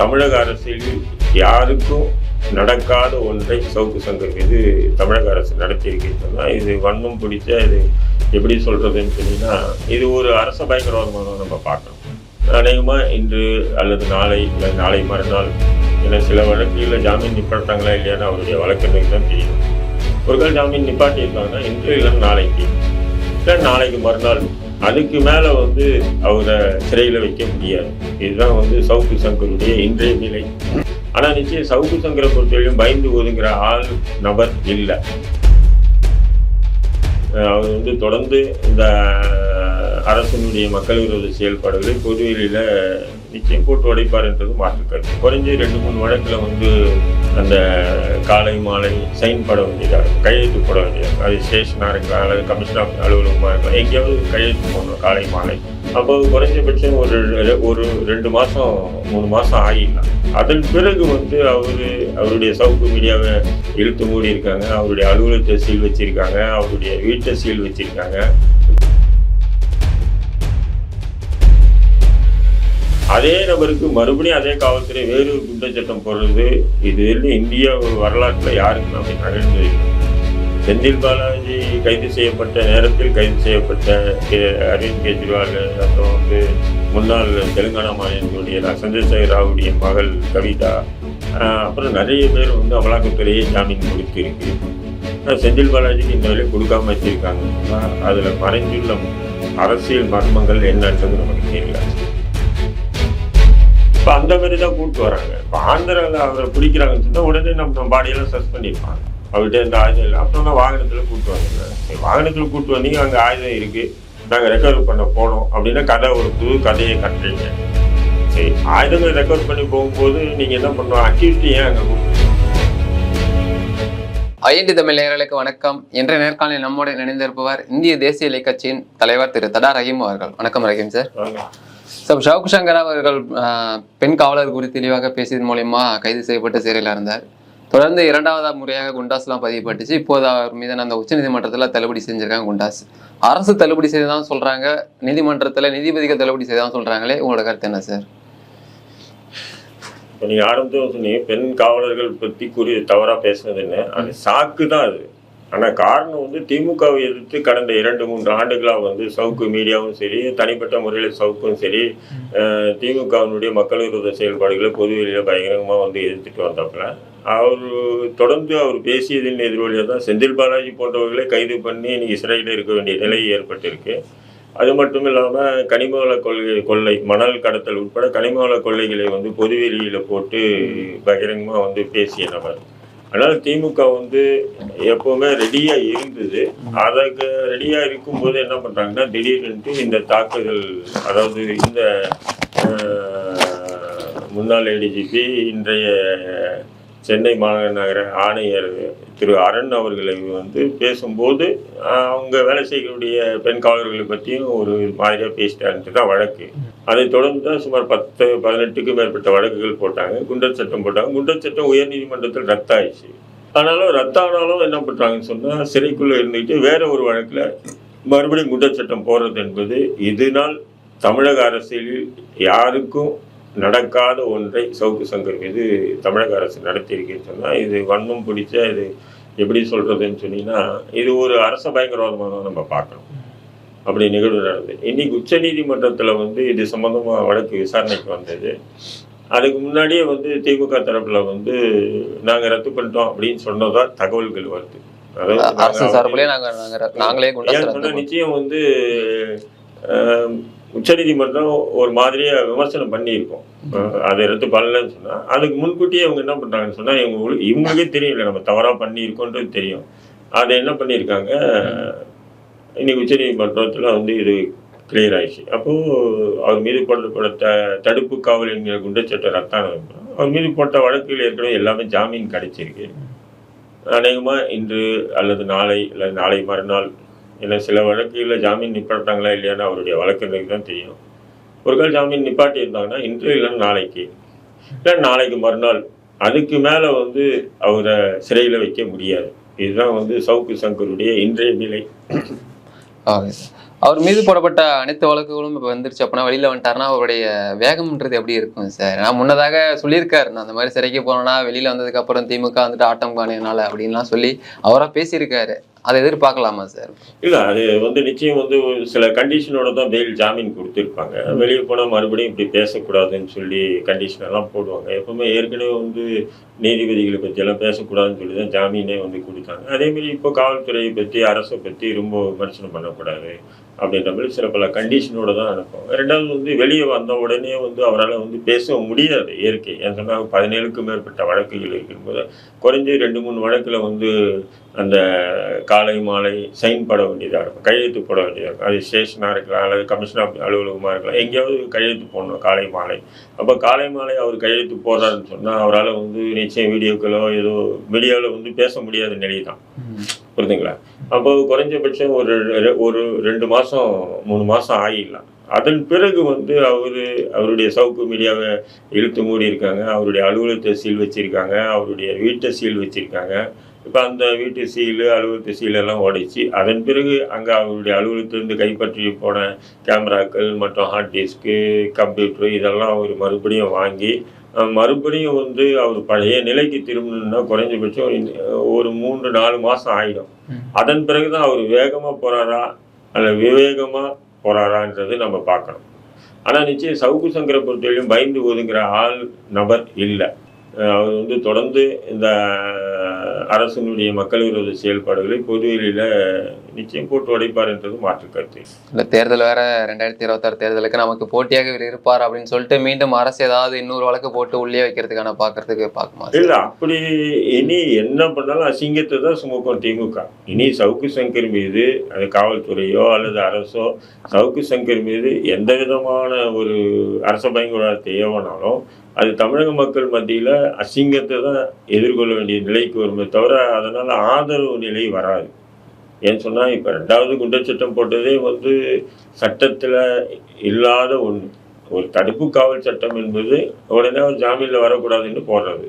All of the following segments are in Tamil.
தமிழக அரசியலில் யாருக்கும் நடக்காத ஒன்றை சவுக்கு சங்கர் மீது தமிழக அரசு நடத்தியிருக்குன்னு இது வண்ணம் பிடிச்ச இது எப்படி சொல்கிறதுன்னு சொன்னீங்கன்னா இது ஒரு அரச பயங்கரவாதமாக நம்ம பார்க்கணும். அநேகமாக இன்று அல்லது நாளை இல்லை நாளை மறுநாள் ஏன்னா சில வழக்குகளில் ஜாமீன் நிப்பாட்டாங்களா இல்லையான்னு அவருடைய வழக்கறிஞருக்கு தான் தெரியும். ஒரு கால் ஜாமீன் நிப்பாட்டியிருக்காங்கன்னா இன்று இல்லை நாளைக்கு. இல்லை நாளைக்கு மறுநாள். அதுக்கு மேலே வந்து அவரை சிறையில் வைக்க முடியாது. இதுதான் வந்து சவுக்கு சங்கருடைய இன்றைய நிலை. ஆனால் நிச்சயம் சவுக்கு சங்கரை பொறுத்தவரையும் பயந்து ஒதுங்கிற ஆள் நபர் இல்லை. அவர் வந்து தொடர்ந்து இந்த அரசனுடைய மக்கள் விரோத செயல்பாடுகளை பொதுவெளியில் நிச்சயம் கூட்டு உடைப்பார் என்றது மாற்றுக்கருத்து குறைஞ்சு ரெண்டு மூணு வழக்கில் வந்து அந்த காலை மாலை சைன் பட வேண்டியதாக இருக்கும். கையெழுத்து போட வேண்டியது அது ஸ்டேஷனாக இருக்கலாம் அல்லது கமிஷன் ஆஃப் அலுவலகமாக இருக்கலாம். எங்கேயாவது கையெழுத்து போடணும் காலை மாலை. அப்போ குறைஞ்சபட்சம் ஒரு ஒரு ரெண்டு மாதம் மூணு மாதம் ஆகிடலாம். அதன் பிறகு வந்து அவர் அவருடைய சவுக்கு மீடியாவை இழுத்து மூடி இருக்காங்க அவருடைய அலுவலகத்தை சீல் வச்சிருக்காங்க. அவருடைய வீட்டை சீல் வச்சிருக்காங்க. அதே நபருக்கு மறுபடியும் அதே காவல்துறை வேறு ஒரு குற்றச்சட்டம் போடுறது. இது வந்து இந்திய வரலாற்றில் யாருக்குமே அப்படி நடந்தது செந்தில் பாலாஜி கைது செய்யப்பட்ட நேரத்தில் கைது செய்யப்பட்ட கே- அரவிந்த் கெஜ்ரிவால் அப்புறம் வந்து முன்னாள் தெலுங்கானா மாநிலத்தினுடைய சந்திரசேகர் ராவுடைய மகள் கவிதா அப்புறம் நிறைய பேர் வந்து அமலாக்கத்துறையே ஜாமீன் கொடுத்துருக்கு. செந்தில் பாலாஜிக்கு இந்த வேலையை கொடுக்காம வச்சிருக்காங்க. அதில் மறைஞ்சுள்ள அரசியல் மர்மங்கள் என்னன்றது நமக்கு தெரியல. இப்போ அந்த மாதிரி தான் கூப்பிட்டு வராங்க. இப்போ ஆந்திராவில் அவரை பிடிக்கிறாங்கன்னு சொன்னா உடனே நம்ம பாடியெல்லாம் சஸ் பண்ணியிருப்பாங்க அவர்கிட்ட இந்த ஆயுதம் இல்லை. அப்புறம் தான் வாகனத்தில் கூப்பிட்டு வந்தாங்க. சரி வாகனத்தில் கூப்பிட்டு வந்தீங்க அங்கே ஆயுதம் இருக்கு. நாங்கள் ரெக்கவர் பண்ண போனோம் அப்படின்னா கதை ஒரு புது கதையை கட்டுறீங்க. சரி ஆயுதங்கள் ரெக்கவர் பண்ணி போகும்போது நீங்கள் என்ன பண்ணுவோம் அக்யூஸ்ட் ஏன் அங்கே கூப்பிட்டு ஐஎன்டி தமிழ் நேயர்களுக்கு வணக்கம். இன்றைய நேர்காணலில் நம்முடன் இணைந்திருப்பவர் இந்திய தேசிய இலை கட்சியின் தலைவர் திரு தடா ரஹீம் அவர்கள். வணக்கம் ரஹீம் சார். ஷவுக் சங்கர் அவர்கள் பெண் காவலர் குறித்து தெளிவாக பேசியதன் மூலயமா கைது செய்யப்பட்டு சிறையில் இருந்தார் தொடர்ந்து இரண்டாவது முறையாக குண்டாஸ்லாம் பதியப்பட்டுச்சு. இப்போது அவர் மீதான அந்த உச்சநீதிமன்றத்தில் தள்ளுபடி செஞ்சுருக்காங்க குண்டாஸ். அரசு தள்ளுபடி செய்ததான் சொல்கிறாங்க நீதிமன்றத்தில் நீதிபதிகள் தள்ளுபடி செய்ததான் சொல்கிறாங்களே உங்களோட கருத்து என்ன சார்? இப்போ நீங்கள் ஆரம்பத்தில் சொன்னீங்க பெண் காவலர்கள் பற்றி கூறி தவறாக பேசுனதுன்னு அது சாக்கு தான் அது. ஆனால் காரணம் வந்து திமுகவை எதிர்த்து கடந்த இரண்டு மூன்று ஆண்டுகளாக வந்து சவுக்கு மீடியாவும் சரி தனிப்பட்ட முறையில் சவுக்கும் சரி திமுகவினுடைய மக்கள் விரோத செயல்பாடுகளை பொதுவெளியில் பயங்கரமாக வந்து எதிர்த்துட்டு வந்தாப்புல. அவர் தொடர்ந்து அவர் பேசியதின் எதிர்வழியாக தான் செந்தில் பாலாஜி போன்றவர்களை கைது பண்ணி இன்னைக்கு சிறையில் இருக்க வேண்டிய நிலை ஏற்பட்டிருக்கு. அது மட்டும் இல்லாமல் கனிமவள கொள்கை கொள்ளை மணல் கடத்தல் உட்பட கனிமவள கொள்ளைகளை வந்து பொதுவெளியில் போட்டு பகிரங்கமாக வந்து பேசிய நபர் அதனால் திமுக வந்து எப்போவுமே ரெடியாக இருந்தது. அதுக்கு ரெடியாக இருக்கும்போது என்ன பண்ணுறாங்கன்னா திடீர்னு இந்த தாக்குதல் அதாவது இந்த முன்னாள் ஏடிஜிபி இன்றைய சென்னை மாநகர ஆணையர் திரு அரண் அவர்களை வந்து பேசும்போது அவங்க வேலை செய்யக்கூடிய பெண் காவலர்களை பற்றியும் ஒரு மாதிரியாக பேசிட்டாருன்ட்டு தான் வழக்கு. அதை தொடர்ந்து தான் சுமார் பத்து பதினெட்டுக்கும் மேற்பட்ட வழக்குகள் போட்டாங்க. குண்டர் சட்டம் போட்டாங்க. குண்டர் சட்டம் உயர்நீதிமன்றத்தில் ரத்து ஆயிடுச்சு ஆனாலும் ரத்தானாலும் என்ன பண்ணுறாங்கன்னு சொன்னால் சிறைக்குள்ளே இருந்துக்கிட்டு வேற ஒரு வழக்கில் மறுபடியும் குண்டர் சட்டம் போடுறது என்பது இதனால் தமிழக அரசியலில் யாருக்கும் நடக்காத ஒன்றை சவுக்கு சங்கர் மீது தமிழக அரசு நடத்தியிருக்குன்னு சொன்னால் இது வன்மம் பிடிச்ச இது எப்படி சொல்கிறதுன்னு சொன்னீங்கன்னா இது ஒரு அரச பயங்கரவாதமாக தான் நம்ம பார்க்கணும். அப்படி நிகழ்வு நடந்தது. இன்னைக்கு உச்சநீதிமன்றத்தில் வந்து இது சம்பந்தமாக வழக்கு விசாரணைக்கு வந்தது. அதுக்கு முன்னாடியே வந்து திமுக தரப்புல வந்து நாங்கள் ரத்து பண்ணிட்டோம் அப்படின்னு சொன்னதா தகவல்கள் வருது. அதாவது நிச்சயம் வந்து உச்சநீதிமன்றம் ஒரு மாதிரியா விமர்சனம் பண்ணியிருக்கோம். அதை ரத்து பண்ணலன்னு சொன்னா அதுக்கு முன்கூட்டியே இவங்க என்ன பண்றாங்கன்னு சொன்னா இவங்க இவங்களுக்கே தெரியல நம்ம தவறா பண்ணியிருக்கோன்றது தெரியும். அதை என்ன பண்ணியிருக்காங்க? இன்னைக்கு உச்சநீதிமன்றத்தில் வந்து இது கிளியர் ஆயிடுச்சு. அப்போ அவர் மீது போடப்பட்ட த தடுப்பு காவல் என்கிற குண்டச்சட்டம் ரத்தானது அவர் மீது போட்ட வழக்குகள் ஏற்கனவே எல்லாமே ஜாமீன் கிடைச்சிருக்கு. அநேகமாக இன்று அல்லது நாளை அல்லது நாளை மறுநாள் ஏன்னா சில வழக்குகளில் ஜாமீன் நிப்பாட்டாங்களா இல்லையான்னு அவருடைய வழக்கறிஞருக்கு தான் தெரியும். ஒரு கால் ஜாமீன் நிப்பாட்டி இருந்தாங்கன்னா இன்று இல்லை நாளைக்கு. இல்லை நாளைக்கு மறுநாள். அதுக்கு மேலே வந்து அவரை சிறையில் வைக்க முடியாது. இதுதான் வந்து சவுக்கு சங்கருடைய இன்றைய நிலை. அவர் மீது போடப்பட்ட அனைத்து வழக்குகளும் இப்போ வந்துருச்சு அப்படின்னா வெளியில் வந்துட்டாருன்னா அவருடைய வேகம்ன்றது எப்படி இருக்கும் சார்? நான் முன்னதாக சொல்லியிருக்காரு நான் அந்த மாதிரி சிறைக்கு போனேன்னா வெளியில் வந்ததுக்கப்புறம் திமுக வந்துட்டு ஆட்டம் காணியனால அப்படின்லாம் சொல்லி அவராக பேசியிருக்காரு. அதை எதிர்பார்க்கலாமா சார்? இல்லை அது வந்து நிச்சயம் வந்து ஒரு சில கண்டிஷனோட தான் பெயில் ஜாமீன் கொடுத்துருப்பாங்க. வெளியே போனால் மறுபடியும் இப்படி பேசக்கூடாதுன்னு சொல்லி கண்டிஷன் எல்லாம் போடுவாங்க. எப்பவுமே ஏற்கனவே வந்து நீதிபதிகளை பற்றியெல்லாம் பேசக்கூடாதுன்னு சொல்லி தான் ஜாமீனே வந்து கொடுத்தாங்க. அதே மாதிரி இப்போ காவல்துறையை பற்றி அரசை பற்றி ரொம்ப விமர்சனம் பண்ணக்கூடாது. அப்படின்ற மாதிரி சில பல கண்டிஷனோட தான் அனுப்புவாங்க ரெண்டாவது வந்து வெளியே வந்த உடனே வந்து அவரால் வந்து பேச முடியாது இயற்கை. ஏன் சொன்னால் பதினேழுக்கும் மேற்பட்ட வழக்குகள் இருக்கும்போது குறைஞ்ச ரெண்டு மூணு வழக்கில் வந்து அந்த காலை மாலை சைன் போட வேண்டியதாக இருக்கும். கையெழுத்து போட வேண்டியதாக இருக்கும். அது ஸ்டேஷனாக இருக்கலாம் அல்லது கமிஷனர் அலுவலகமாக இருக்கலாம். எங்கேயாவது கையெழுத்து போடணும் காலை மாலை. அப்போ காலை மாலை அவர் கையெழுத்து போடுறாருன்னு சொன்னால் அவரால் வந்து நிச்சயம் வீடியோக்களோ ஏதோ மீடியாவில் வந்து பேச முடியாத நிலை தான் புரியுதுங்களா அப்போ குறைஞ்சபட்சம் ஒரு ஒரு ரெண்டு மாதம் மூணு மாதம் ஆகிடலாம் அதன் பிறகு வந்து அவர் அவருடைய சவுக்கு மீடியாவை இழுத்து மூடி இருக்காங்க அவருடைய அலுவலகத்தை சீல் வச்சுருக்காங்க. அவருடைய வீட்டை சீல் வச்சுருக்காங்க. இப்போ அந்த வீட்டு சீலு அலுவலகத்து சீலெல்லாம் உடைச்சி அதன் பிறகு அங்கே அவருடைய அலுவலகத்திலிருந்து கைப்பற்றி போன கேமராக்கள் மற்றும் ஹார்ட் டிஸ்க்கு கம்ப்யூட்ரு இதெல்லாம் அவர் மறுபடியும் வாங்கி மறுபடியும் வந்து அவர் பழைய நிலைக்கு திரும்பணும்னா குறைஞ்சபட்சம் ஒரு மூன்று நாலு மாதம் ஆகிடும். அதன் பிறகு தான் அவர் வேகமாக போகிறாரா அல்ல விவேகமாக போகிறாரான்றது நம்ம பார்க்கணும். ஆனால் நிச்சயம் சவுக்கு சங்கரை பொறுத்தவரையும் பயந்து ஒதுங்குற ஆள் நபர் இல்லை. அவர் வந்து தொடர்ந்து இந்த அரசினுடைய மக்கள் விரோத செயல்பாடுகளை பொதுவெளியில் நிச்சயம் போட்டு உடைப்பார்ன்றது மாற்று கருத்து. இல்ல தேர்தல் வேற ரெண்டாயிரத்தி இருபத்தாறு தேர்தலுக்கு நமக்கு போட்டியாக இவர் இருப்பார் அப்படின்னு சொல்லிட்டு மீண்டும் அரசு ஏதாவது இன்னொரு வழக்கு போட்டு உள்ளே வைக்கிறதுக்கான பாக்குறதுக்கு பார்க்குமா இல்ல அப்படி இனி என்ன பண்ணாலும் அசிங்கத்தை தான் சுமக்கும் திமுக. இனி சவுக்கு சங்கர் மீது அது காவல்துறையோ அல்லது அரசோ சவுக்கு சங்கர் மீது எந்த விதமான ஒரு அரச பயங்கரத்தை ஏவனாலும் அது தமிழக மக்கள் மத்தியில் அசிங்கத்தை தான் எதிர்கொள்ள வேண்டிய நிலைக்கு வருமே தவிர அதனால் ஆதரவு நிலை வராது. ஏன்னு சொன்னால் இப்போ ரெண்டாவது குண்டச்சட்டம் போட்டதே வந்து சட்டத்தில் இல்லாத ஒன்று ஒரு தடுப்பு காவல் சட்டம் என்பது உடனே ஜாமீனில் வரக்கூடாதுன்னு போடுறது.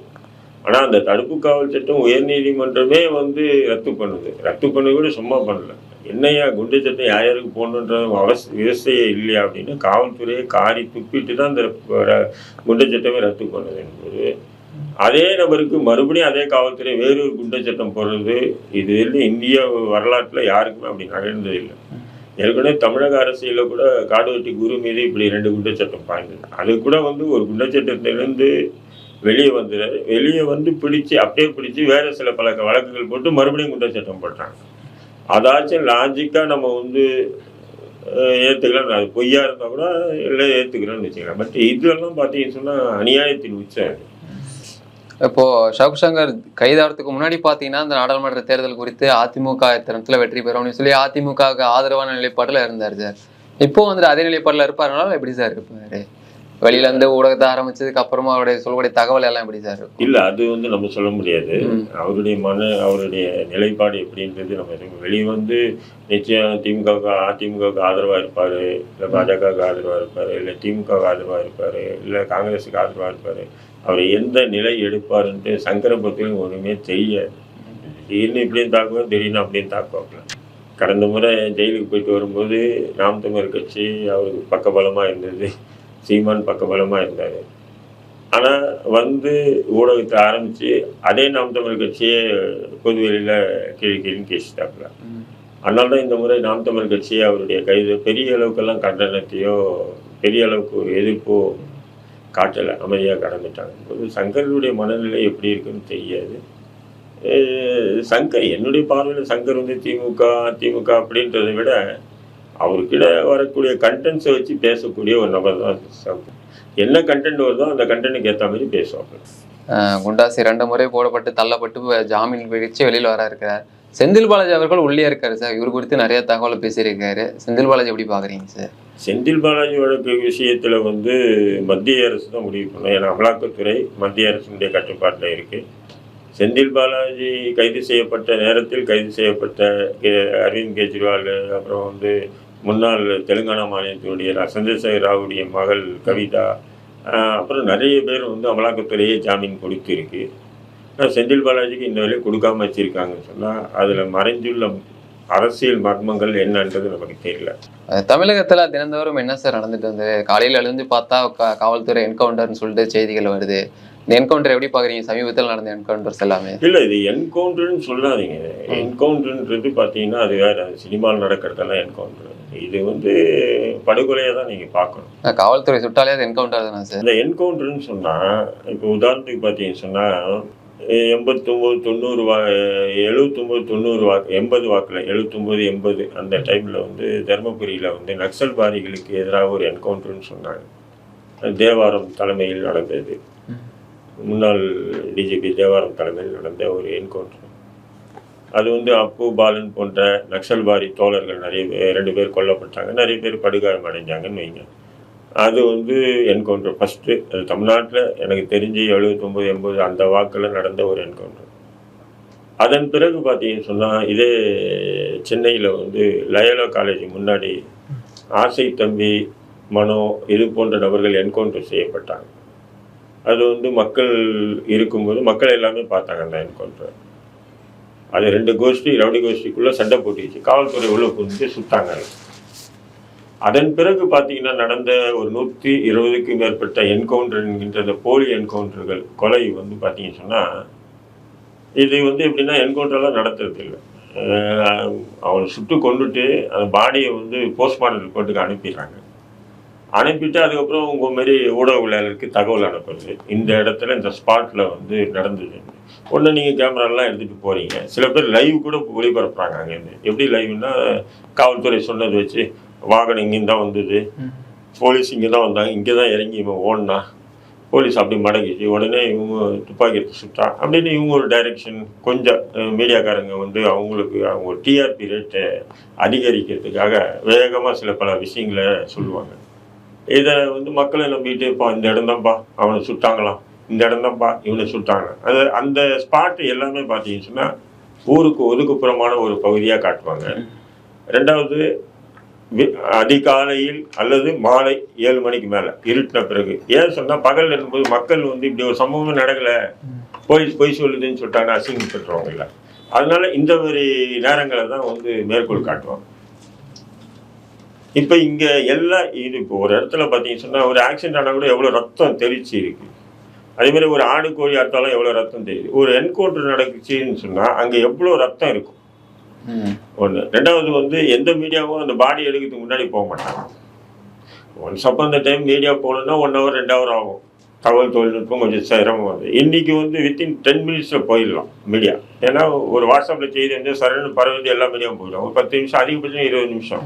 ஆனால் அந்த தடுப்பு காவல் சட்டம் உயர்நீதிமன்றமே வந்து ரத்து பண்ணுது. ரத்து பண்ண கூட சும்மா பண்ணல. என்னையா குண்டு சட்டம் யார் யாருக்கு போடணுன்ற அவச விவசாயம் இல்லையா அப்படின்னு காவல்துறையை காரி துப்பிட்டு தான் அந்த குண்டு சட்டமே ரத்து பண்ணுது என்பது. அதே நபருக்கு மறுபடியும் அதே காவல்துறை வேறொரு குண்டு சட்டம் போடுறது. இது வந்து இந்திய வரலாற்றில் யாருக்குமே அப்படி நடந்தது இல்லை ஏற்கனவே தமிழக அரசியலில் கூட காடுவெட்டி குரு மீது இப்படி ரெண்டு குண்டு சட்டம் பாய்ந்தது. அது கூட வந்து ஒரு குண்டு சட்டத்திலிருந்து வெளியே வந்துடுறாரு வெளியே வந்து பிடிச்சு அப்படியே பிடிச்சு வேற சில பல வழக்குகள் போட்டு மறுபடியும் குண்ட சட்டம் போட்டாங்க. அதாச்சும் லாஜிக்காக நம்ம வந்து ஏற்றுக்கலாம் அது பொய்யா இருந்தால் கூட இல்லை ஏத்துக்கிறோம்னு வச்சுக்கலாம். பட் இதெல்லாம் பார்த்தீங்கன்னு சொன்னால் அநியாயத்தின் உச்சம் அது. இப்போ ஷவுக் சங்கர் கைதாகிறதுக்கு முன்னாடி பார்த்தீங்கன்னா இந்த நாடாளுமன்ற தேர்தல் குறித்து அதிமுக தரத்துல வெற்றி பெறும்னு சொல்லி அதிமுகவுக்கு ஆதரவான நிலைப்பாட்டில் இருந்தார் சார். இப்போ வந்துட்டு அதே நிலைப்பாட்டில் இருப்பாருனாலும் எப்படி சார் இருப்பாரு? வெளியில இருந்து ஊடகத்தை ஆரம்பிச்சதுக்கு அப்புறமா அவருடைய சொல்லக்கூடிய தகவல் எல்லாம் எப்படி சார் இல்ல அது வந்து நம்ம சொல்ல முடியாது. அவருடைய மன அவருடைய நிலைப்பாடு எப்படின்றது நம்ம வெளியே வந்து நிச்சயம் திமுகவுக்கு அதிமுகவுக்கு ஆதரவாக இருப்பார் இல்லை பாஜகவுக்கு ஆதரவாக இருப்பார் இல்லை திமுகவுக்கு ஆதரவாக இருப்பார் இல்லை காங்கிரஸுக்கு ஆதரவாக இருப்பார். அவர் எந்த நிலை எடுப்பாருன்ட்டு சங்கர பத்தியும் ஒன்றுமே தெரியாது. திடீர்னு இப்படியும் தாக்குவோம் திடீர்னு அப்படியும் தாக்குவாங்க கடந்த முறை ஜெயிலுக்கு போயிட்டு வரும்போது நாம் தமிழர் கட்சி அவருக்கு பக்கபலமாக இருந்தது. சீமான் பக்கபலமாக இருந்தார். ஆனால் வந்து ஊடகத்தை ஆரம்பித்து அதே நாம் தமிழ் கட்சியே பொதுவெளியில் கீழே கீழே கேசிட்டாப்புல. அதனால தான் இந்த முறை நாம் தமிழ் கட்சியை அவருடைய கைது பெரிய அளவுக்கெல்லாம் கண்டனத்தையோ பெரிய அளவுக்கு எதிர்ப்போ காட்டலை அமைதியாக கடந்துட்டாங்க. ஒரு சங்கருடைய மனநிலை எப்படி இருக்குன்னு தெரியாது. சங்கர் என்னுடைய பார்வையில் சங்கர் வந்து திமுக அதிமுக அப்படின்றதை விட அவருக்கிட வரக்கூடிய கண்டென்ட்ஸை வச்சு பேசக்கூடிய ஒரு நபர் தான் என்ன கண்டென்ட் வருதோ அந்த கண்டென்ட்டுக்கு ஏற்ற மாதிரி பேசுவாங்க. குண்டாசி ரெண்டு முறை போடப்பட்டு தள்ளப்பட்டு ஜாமீன் பிடிச்சு வெளியில வர இருக்கிறார் செந்தில் பாலாஜி அவர்கள் உள்ளே இருக்காரு சார். இவர் குறித்து நிறைய தகவலை பேசியிருக்காரு. செந்தில் பாலாஜி எப்படி பாக்குறீங்க சார்? செந்தில் பாலாஜி வழக்கு விஷயத்தில் வந்து மத்திய அரசு தான் முடிவு பண்ணும் ஏன்னா அமலாக்கத்துறை மத்திய அரசினுடைய கட்டுப்பாட்டில் இருக்கு. செந்தில் பாலாஜி கைது செய்யப்பட்ட நேரத்தில் கைது செய்யப்பட்ட அரவிந்த் கெஜ்ரிவால் அப்புறம் வந்து முன்னாள் தெலுங்கானா மாநிலத்தினுடைய சந்திரசேகர் ராவுடைய மகள் கவிதா அப்புறம் நிறைய பேர் வந்து அமலாக்கத்துறையே ஜாமீன் கொடுத்துருக்கு. ஆனால் செந்தில் பாலாஜிக்கு இந்த வரையும் கொடுக்காம வச்சிருக்காங்கன்னு சொன்னால் அதில் மறைஞ்சுள்ள அரசியல் மர்மங்கள் என்னன்றது நமக்கு தெரியல. தமிழகத்துல தினந்தோறும் என்ன சார் நடந்துட்டு வந்து? காலையில எழுந்து பார்த்தா கா- காவல்துறை என்கவுண்டர்னு சொல்லிட்டு செய்திகள் வருது. இந்த என்கவுண்டர் எப்படி பாக்குறீங்க? சமீபத்தில் நடந்த என்கவுண்டர்ஸ் எல்லாமே. இல்லை இது என்கவுண்டர்னு சொல்லாதீங்க. என்கவுண்டர்ன்றது பார்த்தீங்கன்னா அது வேற சினிமாவில் நடக்கிறதெல்லாம் என்கவுண்டர். இது வந்து படுகொலையாக தான் நீங்கள் பார்க்கணும். காவல்துறை சுட்டாலே அது என்கவுண்டர் தானே சார்? இந்த என்கவுண்டர்னு சொன்னால் இப்போ உதாரணத்துக்கு பார்த்தீங்கன்னு சொன்னால் எண்பத்தொம்போது தொண்ணூறு வா எழுபத்தொம்போது தொண்ணூறு வாக்கு எண்பது வாக்கில் எழுபத்தொம்போது எண்பது அந்த டைமில் வந்து தருமபுரியில் வந்து நக்சல்வாதிகளுக்கு எதிராக ஒரு என்கவுண்டர்னு சொன்னாங்க. தேவாரம் தலைமையில் நடந்தது. முன்னாள் டிஜிபி தேவாரம் தலைமையில் நடந்த ஒரு என்கவுண்டர். அது வந்து அப்பு பாலன் போன்ற நக்சல்வாரி தோழர்கள் நிறைய பேர் ரெண்டு பேர் கொல்லப்பட்டாங்க நிறைய பேர் படுகாயம் அடைஞ்சாங்கன்னு வைங்க. அது வந்து என்கவுண்டர் ஃபஸ்ட்டு அது தமிழ்நாட்டில் எனக்கு தெரிஞ்சு எழுபத்தொம்போது எண்பது அந்த வாக்கில் நடந்த ஒரு என்கவுண்டர். அதன் பிறகு பார்த்தீங்கன்னு சொன்னால் இதே சென்னையில் வந்து லயோலா காலேஜ் முன்னாடி ஆசை தம்பி மனோ இது போன்ற நபர்கள் என்கவுண்டர் செய்யப்பட்டாங்க. அது வந்து மக்கள் இருக்கும்போது மக்கள் எல்லாமே பார்த்தாங்க அந்த என்கவுண்டர். அது ரெண்டு கோஷ்டி ரவுடி கோஷ்டிக்குள்ளே சண்டை போட்டுச்சு காவல்துறை உள்ள புரிஞ்சு சுட்டாங்க. அதன் பிறகு பார்த்தீங்கன்னா நடந்த ஒரு நூற்றி இருபதுக்கு மேற்பட்ட என்கவுண்டர் என்கின்ற போலி என்கவுண்டர்கள் கொலை வந்து பார்த்தீங்கன்னு சொன்னால் இது வந்து எப்படின்னா என்கவுண்டர்லாம் நடத்துறது இல்லை. அவங்க அவனை சுட்டு கொண்டுட்டு அந்த பாடியை வந்து போஸ்ட்மார்ட்டம் ரிப்போர்ட்டுக்கு அனுப்பிடுறாங்க. அனுப்பிட்டு அதுக்கப்புறம் உங்கள் மாரி ஊடகவியலாளருக்கு தகவல் அனுப்புறது. இந்த இடத்துல இந்த ஸ்பாட்டில் வந்து நடந்தது. ஒன்று நீங்கள் கேமராலாம் எடுத்துகிட்டு போகிறீங்க சில பேர் லைவ் கூட ஒளிபரப்புறாங்க அங்கேருந்து எப்படி லைவ்னா காவல்துறை சொன்னது வச்சு வாகனம் இங்கேருந்து தான் வந்தது போலீஸ் இங்கே தான் வந்தாங்க. இங்கே தான் இறங்கி இவன் ஓடினா போலீஸ் அப்படி மடங்கிச்சு உடனே இவங்க துப்பாக்கி எடுத்து சுட்டா. அப்படின்னு இவங்க ஒரு டைரக்ஷன் கொஞ்சம் மீடியாக்காரங்க வந்து அவங்களுக்கு அவங்க டிஆர்பி ரேட்டை அதிகரிக்கிறதுக்காக வேகமாக சில பல விஷயங்களை சொல்லுவாங்க. இதை வந்து மக்களை நம்பிட்டு இப்போ இந்த இடம் தான்ப்பா அவனை சுட்டாங்களாம். இந்த இடம் தான்ப்பா இவனை சுட்டாங்க. அது அந்த ஸ்பாட் எல்லாமே பார்த்தீங்கன்னு சொன்னால் ஊருக்கு ஒதுக்குப்புறமான ஒரு பகுதியாக காட்டுவாங்க. ரெண்டாவது அதிகாலையில் அல்லது மாலை ஏழு மணிக்கு மேலே இருட்டின பிறகு. ஏன் சொன்னால் பகல் இருக்கும்போது மக்கள் வந்து இப்படி ஒரு சம்பவமே நடக்கலை. போலீஸ் பொய் சொல்லுதுன்னு சொல்லிட்டாங்க அசிங்கப்பட்டுருவாங்க இல்லை. அதனால இந்த மாதிரி நேரங்களை தான் வந்து மேற்கோள் காட்டுவாங்க. இப்போ இங்கே எல்லாம் இது இப்போ ஒரு இடத்துல பார்த்தீங்கன்னு சொன்னால் ஒரு ஆக்சிடென்ட் ஆனால் கூட எவ்வளோ ரத்தம் தெரிச்சு இருக்கு. அதே மாதிரி ஒரு ஆடு கோழி அறுத்தாலும் எவ்வளோ ரத்தம் தெரியுது ஒரு என்கவுண்டர் நடக்குச்சுன்னு சொன்னால் அங்கே எவ்வளோ ரத்தம் இருக்கும். ஒன்று ரெண்டாவது வந்து எந்த மீடியாவும் அந்த பாடி எடுக்கிறதுக்கு முன்னாடி போக மாட்டாங்க. ஒன்ஸ் அப்போ அந்த டைம் மீடியா போகணுன்னா ஒன் ஹவர் ரெண்டு ஹவர் ஆகும். தகவல் தொழில்நுட்பம் கொஞ்சம் சிரமம் அது இன்னைக்கு வந்து வித்தின் டென் மினிட்ஸில் போயிடலாம் மீடியா ஏன்னா ஒரு வாட்ஸ்அப்பில் செய்தி வந்து சரன்னு பரவது எல்லா மீடியாவும் போயிடும். ஒரு பத்து நிமிஷம் அதிகபட்சம் இருபது நிமிஷம்.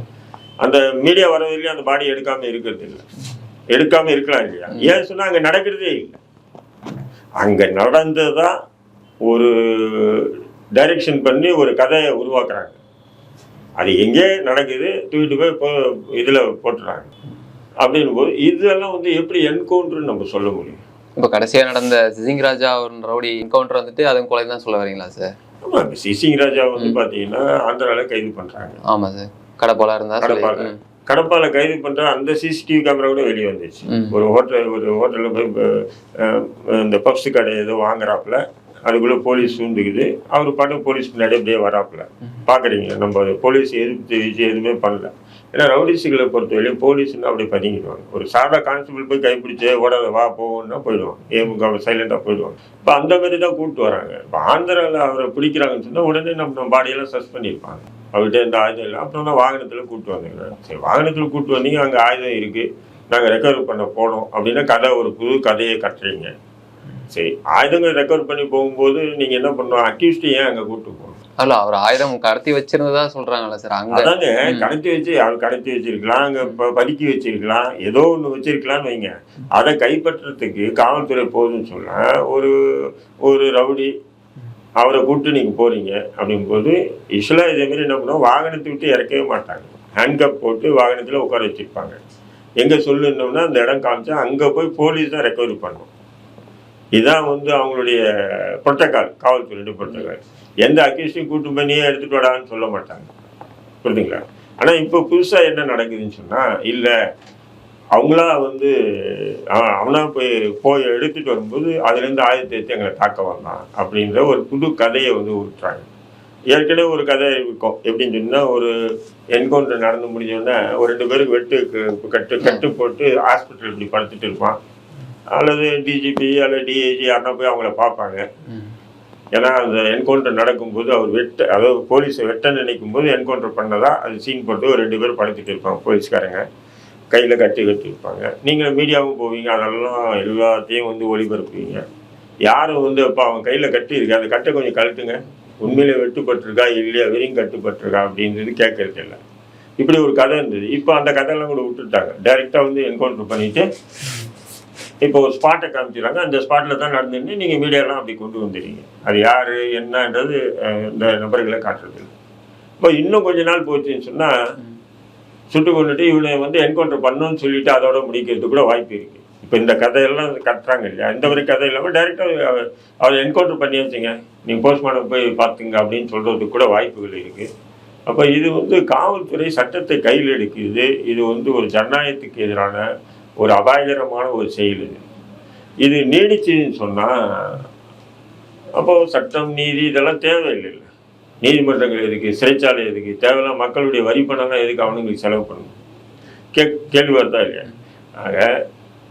அந்த மீடியா வரதுலேயும் அந்த பாடி எடுக்காமல் இருக்கிறது இல்லை. எடுக்காமல் இருக்கலாம் இல்லையா? ஏன் சொன்னால் அங்கே நடக்கிறதே இல்லை. அங்கே நடந்ததான் ஒரு டைரக்ஷன் பண்ணி ஒரு கதையை உருவாக்குறாங்க. அது எங்கே நடக்குது தூக்கிட்டு போய் இப்போ இதில் போட்டுறாங்க. அப்படின்னும் போது இதெல்லாம் வந்து எப்படி என்கவுண்டர்னு நம்ம சொல்ல முடியும். இப்போ கடைசியா நடந்த சிசிங் ராஜா ஒரு ரவுடி என்கவுண்டர் வந்துட்டு அதுவும் கொலை தான் சொல்ல வரீங்களா சார் ஆமாம் இப்போ சிசிங் ராஜா வந்து பார்த்தீங்கன்னா ஆந்திராவில் கைது பண்ணுறாங்க ஆமா சார் கடப்போலா இருந்தா கடப்பால. கடப்பால கைது பண்ணுற அந்த சிசிடிவி கேமரா கூட வெளியே வந்துச்சு. ஒரு ஹோட்டல் ஒரு ஹோட்டலில் போய் இந்த பப்ஸ் கடை ஏதோ வாங்குறாப்புல அதுக்குள்ளே போலீஸ் சூழ்ந்துக்குது. அவர் பாட்டு போலீஸ் முன்னாடி அப்படியே வராப்புல. பார்க்குறீங்க நம்ம போலீஸ் எதிர்ப்பு தெரிவிச்சு எதுவுமே பண்ணல. ஏன்னா ரவுடிஸுகளை பொறுத்தவரையும் போலீஸ்னா அப்படி பதுங்கிடுவாங்க ஒரு சாதா கான்ஸ்டபிள் போய் கைப்பிடிச்சு ஓடாத வா போவோம்னா போயிடுவாங்க. ஏமுக சைலண்டாக போயிடுவாங்க. இப்போ அந்த மாதிரி தான் கூப்பிட்டு வராங்க. இப்போ ஆந்திராவில் அவரை பிடிக்கிறாங்கன்னு சொன்னால் உடனே நம்ம பாடியெல்லாம் சர்ச் பண்ணியிருப்பாங்க. அவர்கிட்ட எந்த ஆயுதம் இல்லை. அப்புறம் தான் வாகனத்தில் கூப்பிட்டு வந்தீங்க. சரி வாகனத்தில் கூப்பிட்டு வந்தீங்க அங்கே ஆயுதம் இருக்குது நாங்கள் ரெக்கவர் பண்ண போனோம் அப்படின்னா கதை ஒரு புது கதையை கட்டுறீங்க. சரி ஆயுதங்கள் ரெக்கவர் பண்ணி போகும்போது நீங்கள் என்ன பண்ணணும்? அக்யூஸ்டு ஏன் அங்கே கூப்பிட்டு போகணும்? அல்ல அவர் ஆயுதம் கடத்தி வச்சிருந்ததா சொல்றாங்கல்ல சார் அங்க. ம். கடத்தி வச்சு அவர் கடத்தி வச்சிருக்கலாம் அங்கே பதுக்கி வச்சிருக்கலாம் ஏதோ ஒன்று வச்சிருக்கலாம்னு வைங்க. அதை கைப்பற்றுறதுக்கு காவல்துறை போகுதுன்னு சொன்னா ஒரு ஒரு ரவுடி அவரை கூப்பிட்டு நீங்கள் போகிறீங்க அப்படிங்கும்போது யூஸ்வலாக இதேமாரி என்ன பண்ணுவோம் வாகனத்தை விட்டு இறக்கவே மாட்டாங்க. ஹேண்ட்கப் போட்டு வாகனத்தில் உட்கார வச்சிருப்பாங்க. எங்கே சொல்லுனோம்னா அந்த இடம் காமிச்சா அங்கே போய் போலீஸ் தான் ரெக்கவரி பண்ணும். இதுதான் வந்து அவங்களுடைய புரோட்டோகால் காவல்துறையுடைய புரோட்டோகால் எந்த அக்யூஸையும் கூட்டு பண்ணியே எடுத்துகிட்டு வாடான்னு சொல்ல மாட்டாங்க. புரியுதுங்களா? ஆனால் இப்போ புதுசாக என்ன நடக்குதுன்னு சொன்னால் இல்லை அவங்களா வந்து அவனா போய் போய் எடுத்துட்டு வரும்போது அதுலேருந்து ஆயுதத்தை எடுத்து எங்களை தாக்க வந்தான் அப்படின்ற ஒரு புது கதையை வந்து விட்டுறாங்க ஏற்கனவே ஒரு கதை இருக்கும். எப்படின்னு சொன்னால் ஒரு என்கவுண்டர் நடந்து முடிஞ்சோடனே ஒரு ரெண்டு பேருக்கு வெட்டு கட்டு கட்டு போட்டு ஹாஸ்பிட்டல் இப்படி படுத்துட்டு இருப்பான். அல்லது டிஜிபி அல்லது டிஐஜி யாருன்னா போய் அவங்கள பார்ப்பாங்க. ஏன்னா அந்த என்கவுண்டர் நடக்கும்போது அவர் வெட்ட அதாவது போலீஸை வெட்ட நினைக்கும் போது என்கவுண்டர் பண்ணதான் அது சீன் போட்டு ஒரு ரெண்டு பேர் படுத்துட்டு இருப்பாங்க போலீஸ்காரங்க. கையில் கட்டி கட்டியிருப்பாங்க நீங்கள் மீடியாவும் போவீங்க அதெல்லாம் எல்லாத்தையும் வந்து ஒளிபரப்புவீங்க. யாரும் வந்து அப்போ அவன் கையில் கட்டி இருக்கு அந்த கட்டை கொஞ்சம் கழட்டுங்க. உண்மையிலே வெட்டுப்பட்டிருக்கா இல்லையா? வெறியும் கட்டுப்பட்டிருக்கா அப்படின்றது கேட்கறது இல்லை. இப்படி ஒரு கதை இருந்தது. இப்போ அந்த கதையெல்லாம் கூட விட்டுட்டாங்க. டைரெக்டாக வந்து என்கவுண்டர் பண்ணிட்டு இப்போ ஒரு ஸ்பாட்டை காமிச்சிடுறாங்க அந்த ஸ்பாட்டில் தான் நடந்துன்னு நீங்கள் மீடியாலாம் அப்படி கொண்டு வந்துடுறீங்க அது யார் என்னன்றது இந்த நபர்களை காட்டுறது இல்லை இப்போ இன்னும் கொஞ்ச நாள் போச்சுன்னு சொன்னால் சுட்டு கொண்டுட்டு இவனை வந்து என்கவுண்டர் பண்ணணும்னு சொல்லிட்டு அதோட முடிக்கிறதுக்கு கூட வாய்ப்பு இருக்குது இப்போ இந்த கதையெல்லாம் கட்டுறாங்க இல்லையா? இந்த மாதிரி கதை இல்லாமல் டைரெக்டாக அவர் என்கவுண்டர் பண்ணி வச்சுங்க. நீங்கள் போஸ்ட்மார்ட்டம் போய் பார்த்துங்க அப்படின்னு சொல்கிறதுக்கு கூட வாய்ப்புகள் இருக்குது அப்போ இது வந்து காவல்துறை சட்டத்தை கையில் எடுக்குது. இது வந்து ஒரு ஜனநாயகத்துக்கு எதிரான ஒரு அபாயகரமான ஒரு செயல் இது. இது நீடிச்சுன்னு சொன்னால் அப்போது சட்டம் நீதி இதெல்லாம் தேவையில்லை நீதிமன்றங்கள் எதுக்கு சிறைச்சாலை எதுக்கு தேவையில்லாம் மக்களுடைய வரி பணம்லாம் எதுக்கு அவனுங்களுக்கு செலவு பண்ணணும்? கே கேள்வி வருதா இல்லையா? ஆக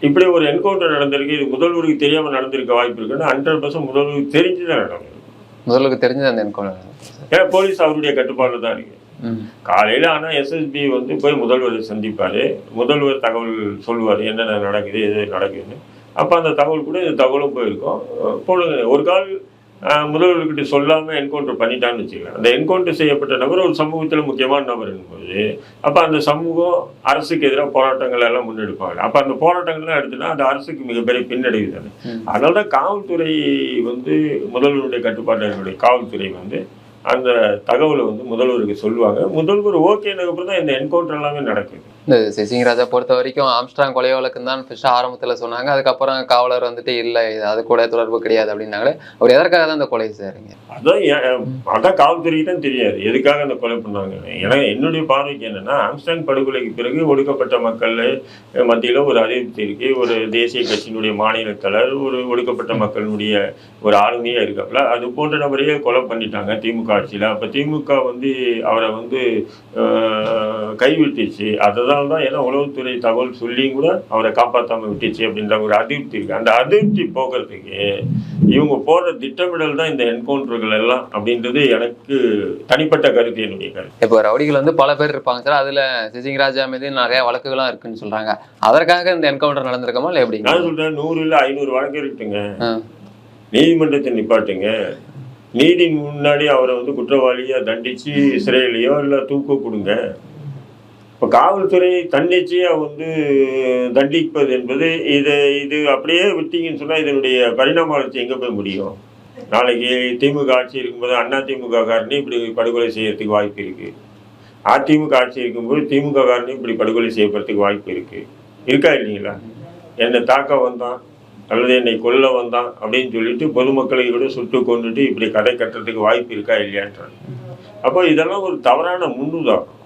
இப்படி ஒரு என்கவுண்டர் நடந்திருக்கு இது முதல்வருக்கு தெரியாமல் நடந்திருக்க வாய்ப்பு இருக்குன்னா ஹண்ட்ரட் பர்சன்ட் முதல்வருக்கு தெரிஞ்சு தான் நடக்கும். முதலுக்கு தெரிஞ்சது அந்த என்கவுண்டர் ஏன்னா போலீஸ் அவருடைய கட்டுப்பாடில் தான் இருக்கு. காலையில் ஆனால் எஸ்எஸ்பி வந்து போய் முதல்வரை சந்திப்பார். முதல்வர் தகவல் சொல்லுவார் என்னென்ன நடக்குது எது நடக்குதுன்னு. அப்போ அந்த தகவல் கூட இந்த தகவலும் போயிருக்கும். போடுங்க. ஒரு கால் முதல்வர்கிட்ட சொல்லாமல் என்கவுண்டர் பண்ணிட்டான்னு வச்சுக்கலாம் அந்த என்கவுண்டர் செய்யப்பட்ட நபர் ஒரு சமூகத்தில் முக்கியமான நபர் என்பது. அப்போ அந்த சமூகம் அரசுக்கு எதிராக போராட்டங்கள் எல்லாம் முன்னெடுப்பாங்க. அப்போ அந்த போராட்டங்கள்லாம் எடுத்துனா அந்த அரசுக்கு மிகப்பெரிய பின்னடைவு தானே. அதனால தான் காவல்துறை வந்து முதல்வருடைய இருக்கக்கூடிய காவல்துறை வந்து அந்த தகவலை வந்து முதல்வருக்கு சொல்லுவாங்க. முதல்வர் ஓகேனதுக்கு அப்புறம் தான் இந்த என்கவுண்டர் எல்லாமே நடக்குது. இந்த சிசிங் ராஜா பொறுத்த வரைக்கும் ஆம்ஸ்ட்ராங் கொலை வழக்கம் தான் ஃபர்ஸ்ட் ஆரம்பத்தில் சொன்னாங்க. அதுக்கப்புறம் காவலர் வந்துட்டு இல்லை அது கூட தொடர்பு கிடையாது அப்படின்னாங்களே அவர் எதற்காக தான் இந்த கொலை செய்றீங்க அதான் அதான் காவல்துறைக்கு தான் தெரியாது. எதுக்காக அந்த கொலை பண்ணாங்க? ஏன்னா என்னுடைய பார்வைக்கு என்னன்னா ஆம்ஸ்டாங் படுகொலைக்கு பிறகு ஒடுக்கப்பட்ட மக்கள் மத்தியில் ஒரு அதிருப்தி இருக்கு. ஒரு தேசிய கட்சியினுடைய மாநில தலைவர் ஒரு ஒடுக்கப்பட்ட மக்களுடைய ஒரு ஆளுமையாக இருக்காப்புல. அது போன்ற நபரையே கொலை பண்ணிட்டாங்க திமுக ஆட்சியில் அப்போ திமுக வந்து அவரை வந்து கைவிட்டுச்சு. அதனால தான் ஏன்னா உளவுத்துறை தகவல் சொல்லியும் கூட அவரை காப்பாற்றாம விட்டுச்சு அப்படின்ற ஒரு அதிருப்தி இருக்கு. அந்த அதிருப்தி போக்குறதுக்கு இவங்க போடுற திட்டமிடல் தான் இந்த என்கவுண்டர்கள் எல்லாம் அப்படின்றது எனக்கு தனிப்பட்ட கருத்து என்னுடைய கருத்து. இப்போ ரவுடிகள் வந்து பல பேர் இருப்பாங்க சார். அதுல சிசிங் ராஜா மீது நிறைய வழக்குகளும் இருக்குன்னு சொல்றாங்க. அதற்காக இந்த என்கவுண்டர் நடந்திருக்குமா இல்லை எப்படி? நான் சொல்றேன் நூறு இல்லை ஐநூறு வழக்கு இருக்குங்க. நீதிமன்றத்தை நிப்பாட்டுங்க. நீதி முன்னாடி அவரை வந்து குற்றவாளியாக தண்டித்து சிறையிலையோ இல்லை தூக்க கொடுங்க. இப்போ காவல்துறை தன்னிச்சையாக வந்து தண்டிப்பது என்பது இதை இது அப்படியே விட்டீங்கன்னு சொன்னால் இதனுடைய பரிணாம வளர்ச்சி எங்கே போய் முடியும்? நாளைக்கு திமுக ஆட்சி இருக்கும்போது அண்ணா திமுக காரனே இப்படி படுகொலை செய்யறதுக்கு வாய்ப்பு இருக்குது அதிமுக ஆட்சி இருக்கும்போது திமுக காரனே இப்படி படுகொலை செய்யப்படுறதுக்கு வாய்ப்பு இருக்குது இருக்கா இல்லைங்களா? என்னை தாக்க வந்தான். அல்லது என்னை கொல்ல வந்தான் அப்படின்னு சொல்லிட்டு பொதுமக்களை கூட சுட்டு கொண்டுட்டு இப்படி கடை கட்டுறதுக்கு வாய்ப்பு இருக்கா இல்லையான்றான் அப்போ இதெல்லாம் ஒரு தவறான முன்னுதாரணம்.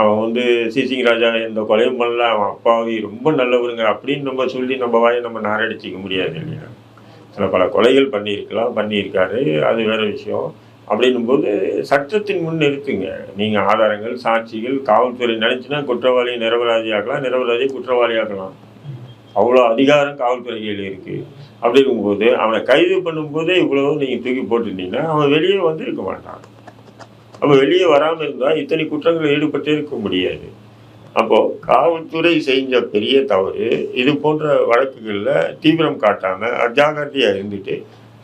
அவன் வந்து சிசிங் ராஜா இந்த கொலையும் பண்ணல அவன் அப்பாவி ரொம்ப நல்லவருங்க அப்படின்னு நம்ம சொல்லி நம்ம வாயை நம்ம நாரடிச்சிக்க முடியாது இல்லையா? சில பல கொலைகள் பண்ணியிருக்கலாம் பண்ணியிருக்காரு அது வேற விஷயம். அப்படின்னும்போது சட்டத்தின் முன் நிறுத்துங்க. நீங்கள் ஆதாரங்கள் சாட்சிகள் காவல்துறை நினச்சினா குற்றவாளியை நிரபராதி ஆகலாம் நிரபராதியை குற்றவாளி ஆகலாம் அவ்வளோ அதிகாரம் காவல்துறை கையில் அப்படிங்கும்போது அவனை கைது பண்ணும்போதே இவ்வளோ நீங்கள் தூக்கி போட்டுட்டீங்கன்னா அவன் வெளியே வந்து இருக்க மாட்டான். அப்போ வெளியே வராமல் இருந்தால் இத்தனை குற்றங்கள் ஈடுபட்டே இருக்க முடியாது. அப்போது காவல்துறை செஞ்ச பெரிய தவறு இது போன்ற வழக்குகளில் தீவிரம் காட்டாமல் அஜாகிரதையா இருந்துட்டு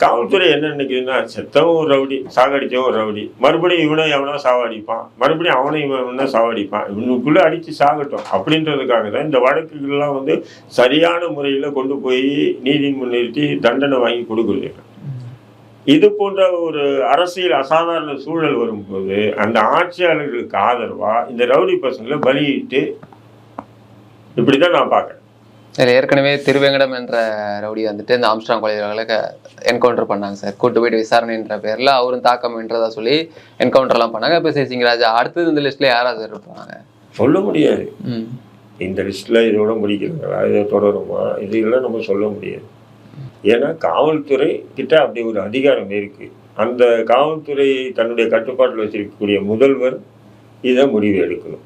காவல்துறை என்ன நினைக்குதுன்னா செத்தவும் ஒரு ரவுடி சாகடிச்சவன் ஒரு ரவுடி. மறுபடியும் இவனை எவனோ சாவடிப்பான். மறுபடியும் அவனை இவனை சாவடிப்பான். இவனுக்குள்ளே அடித்து சாகட்டும். அப்படின்றதுக்காக தான் இந்த வழக்குகள்லாம் வந்து சரியான முறையில் கொண்டு போய் நீதி முன்னிறுத்தி தண்டனை வாங்கி கொடுக்குறது இது போன்ற ஒரு அரசியல் அசாதாரண சூழல் வரும்போது அந்த ஆட்சியாளர்களுக்கு ஆதரவாக இந்த ரவுடி பசங்களை பலியிட்டு இப்படி தான் நான் பார்க்குறேன். சார் ஏற்கனவே திருவேங்கடம் என்ற ரவுடி வந்துட்டு இந்த ஆம்ஸ்ட்ராங் கொலை என்கவுண்டர் பண்ணாங்க சார். கூட்டு போயிட்டு விசாரணைன்ற பேர்ல அவரும் தாக்கம் என்றதா சொல்லி என்கவுண்டர்லாம் பண்ணாங்க. இப்போ சிசிங் ராஜா அடுத்தது இந்த லிஸ்ட்ல யாரா சார் இருப்பாங்க? சொல்ல முடியாது. இந்த லிஸ்ட்டில் இதோட முடிக்கிறதா இதை தொடருமா? இதெல்லாம் நம்ம சொல்ல முடியாது. ஏன்னா காவல்துறை கிட்ட அப்படி ஒரு அதிகாரம் இருக்கு. அந்த காவல்துறை தன்னுடைய கட்டுப்பாட்டில் வச்சிருக்கக்கூடிய முதல்வர் இதை முடிவு எடுக்கணும்.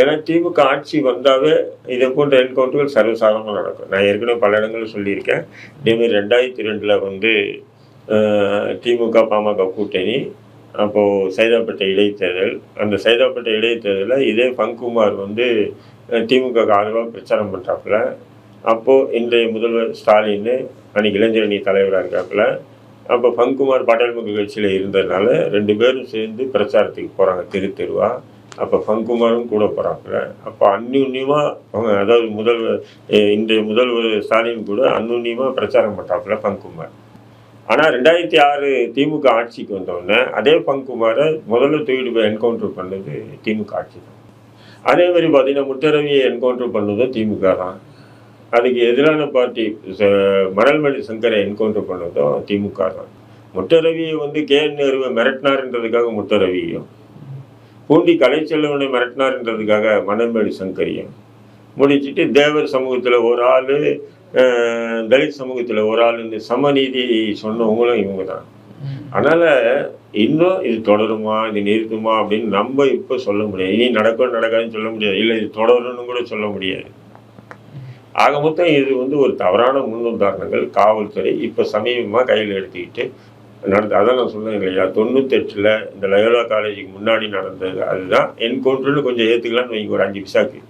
ஏன்னா திமுக ஆட்சி வந்தாவே இதை போன்ற என்கவுண்டர்கள் சர்வசாதாரணமாக நடக்கும். நான் ஏற்கனவே பல இடங்களில் சொல்லியிருக்கேன். இதேமாரி ரெண்டாயிரத்தி ரெண்டில் வந்து திமுக பாமக கூட்டணி அப்போது சைதாப்பேட்டை இடைத்தேர்தல். அந்த சைதாப்பேட்டை இடைத்தேர்தலில் இதே பங்குமார் வந்து திமுக ஆதரவாக பிரச்சாரம் பண்ணுறாப்புல அப்போது இன்றைய முதல்வர் ஸ்டாலின் அன்னைக்கு இளைஞரணி தலைவராக இருக்காப்புல. அப்போ பங்குமார் பாட்டாளி மக்கள் கட்சியில் இருந்ததுனால ரெண்டு பேரும் சேர்ந்து பிரச்சாரத்துக்கு போகிறாங்க தெரு தெருவாக அப்போ பங்குமாரும் கூட போகிறாப்புல அப்போ அந்யுன்யமாக அவங்க அதாவது முதல்வர் இன்றைய முதல்வர் ஸ்டாலின் கூட அந்யுன்யமாக பிரச்சாரம் பண்ணுறாப்புல பங்குமார் ஆனால் ரெண்டாயிரத்தி ஆறு திமுக ஆட்சிக்கு வந்தோடனே அதே பங்குமாரை முதல்ல தூக்கிட்டு போய் என்கவுண்டர் பண்ணது திமுக ஆட்சி தான். அதே மாதிரி பார்த்தீங்கன்னா முத்தரவியை என்கவுண்டர் பண்ணதும் திமுக தான். அதுக்கு எதிரான பார்ட்டி ச- மணல்மணி சங்கரை என்கவுண்டர் பண்ணதும் திமுக தான். முத்தரவியை வந்து கே என் நேருவை மிரட்டினார்ன்றதுக்காக முத்தரவியும் பூண்டி கலைச்செல்வனை மிரட்டினார்ன்றதுக்காக மணல்மணி சங்கரியம். முடிச்சிட்டு தேவர் சமூகத்தில் ஒரு ஆள் தலித் சமூகத்தில் ஒரு ஆளுன்னு சமநீதி சொன்னவங்களும் இவங்க தான் அதனால் இன்னும் இது தொடருமா இது நிறுத்துமா அப்படின்னு நம்ம இப்போ சொல்ல முடியாது. இனி நடக்கும் நடக்காதுன்னு சொல்ல முடியாது. இல்லை இது தொடரும்னு கூட சொல்ல முடியாது. ஆக மொத்தம் இது வந்து ஒரு தவறான முன்னுதாரணங்கள். காவல்துறை இப்போ சமீபமாக கையில் எடுத்துக்கிட்டு நடந்து அதான் நான் சொன்னேன் இல்லையா? தொண்ணூத்தெட்டில் இந்த லயோலா காலேஜுக்கு முன்னாடி நடந்தது. அதுதான் என்கவுண்டர்னு கொஞ்சம் ஏற்றுக்கலாம்னு வைங்க ஒரு அஞ்சு பிசாக்கு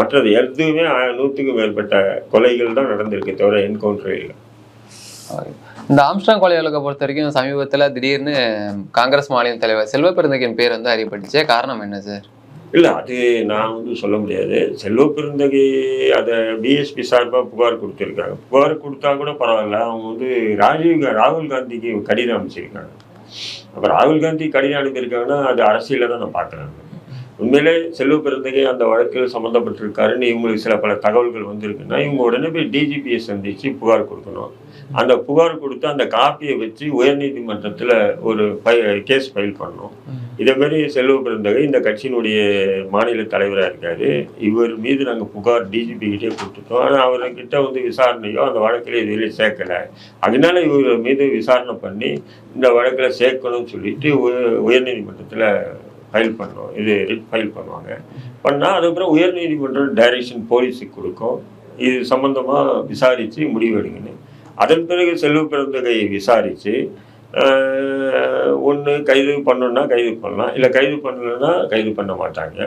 மற்றது எதுவுமே நூற்றுக்கும் மேற்பட்ட கொலைகள் தான் நடந்திருக்கு தவிர என்கவுண்டர் இல்லை. இந்த ஆம்ஸ்டாங் கொலை வழக்கை பொறுத்த வரைக்கும் சமீபத்தில் திடீர்னு காங்கிரஸ் மாநில தலைவர் செல்வ பேர் வந்து அறியப்பட்டுச்சு. காரணம் என்ன சார் இல்லை அது நான் வந்து சொல்ல முடியாது. செல்வ பெருந்தகை அதை பிஎஸ்பி சார்பாக புகார் கொடுத்துருக்காங்க. புகார் கொடுத்தா கூட பரவாயில்ல. அவங்க வந்து ராஜீவ் கா- ராகுல் காந்திக்கு கடிதம் அனுப்பிச்சிருக்காங்க. அப்போ ராகுல் காந்தி கடிதம் அனுப்பியிருக்காங்கன்னா அது அரசியலில் தான் நான் பார்க்குறேன். உண்மையிலே செல்வ பிறந்தகை அந்த வழக்கில் சம்மந்தப்பட்டிருக்காருன்னு இவங்களுக்கு சில பல தகவல்கள் வந்திருக்குன்னா இவங்க உடனே போய் டிஜிபியை சந்தித்து புகார் கொடுக்கணும். அந்த புகார் கொடுத்து அந்த காப்பியை வச்சு உயர்நீதிமன்றத்தில் ஒரு ஃபை கேஸ் ஃபைல் பண்ணணும். இதே மாதிரி செல்வ பிறந்தகை இந்த கட்சியினுடைய மாநில தலைவராக இருக்காரு. இவர் மீது நாங்கள் புகார் டிஜிபி கிட்டே கொடுத்துட்டோம். ஆனால் அவர்கிட்ட வந்து விசாரணையோ அந்த வழக்கில் இதுவரை சேர்க்கலை. அதனால இவர் மீது விசாரணை பண்ணி இந்த வழக்கில் சேர்க்கணும்னு சொல்லிட்டு உயர்நீதிமன்றத்தில் ஃபைல் பண்ணுறோம் இது ரிட் ஃபைல் பண்ணுவாங்க. பண்ணால் அதுக்கப்புறம் உயர்நீதிமன்றம் டைரக்ஷன் போலீஸுக்கு கொடுக்கும். இது சம்மந்தமாக விசாரித்து முடிவெடுங்கன்னு அதன் பிறகு செல்வ பிறந்தகையை விசாரித்து ஒன்று கைது பண்ணோன்னா கைது பண்ணலாம். இல்லை கைது பண்ணலைன்னா கைது பண்ண மாட்டாங்க.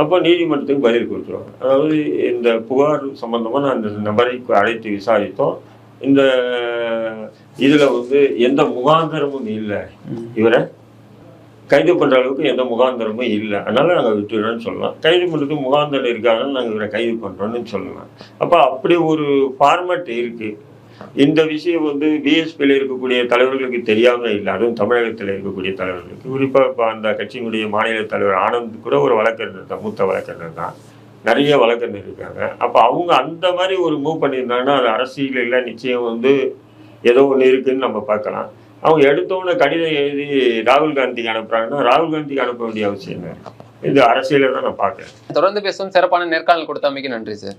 அப்போ நீதிமன்றத்துக்கு பதில் கொடுத்துருவாங்க. அதாவது இந்த புகார் சம்மந்தமாக நான் அந்த நபரை அழைத்து விசாரித்தோம். இந்த இதில் வந்து எந்த முகாந்தரமும் இல்லை. இவரை கைது பண்ணுற அளவுக்கு எந்த முகாந்தரமும் இல்லை. அதனால் நாங்கள் விட்டுறோம்னு சொல்லலாம். கைது பண்ணுறதுக்கு முகாந்தரம் இருக்காங்கன்னு நாங்கள் இவரை கைது பண்ணுறோன்னு சொல்லலாம். அப்போ அப்படி ஒரு ஃபார்மேட் இருக்குது இந்த விஷயம் வந்து பிஎஸ்பியில் இருக்கக்கூடிய தலைவர்களுக்கு தெரியாமல் இல்லை. அதுவும் தமிழகத்தில் இருக்கக்கூடிய தலைவர்களுக்கு குறிப்பாக இப்போ அந்த கட்சியினுடைய மாநில தலைவர் ஆனந்த் கூட ஒரு வழக்கறிஞர் தான். மூத்த வழக்கறிஞர் தான். நிறைய வழக்கறிஞர் இருக்காங்க. அப்போ அவங்க அந்த மாதிரி ஒரு மூவ் பண்ணியிருந்தாங்கன்னா அது அரசியலில் நிச்சயம் வந்து ஏதோ ஒன்று இருக்குன்னு நம்ம பார்க்கலாம். அவங்க எடுத்தோன்னே கடிதம் எழுதி ராகுல் காந்திக்கு அனுப்புறாங்கன்னா ராகுல் காந்திக்கு அனுப்ப வேண்டிய அவசியம் இல்லை. இது அரசியலை தான் நான் பார்க்குறேன். தொடர்ந்து பேசும் சிறப்பான நேர்காணல் கொடுத்தமைக்கு நன்றி சார்.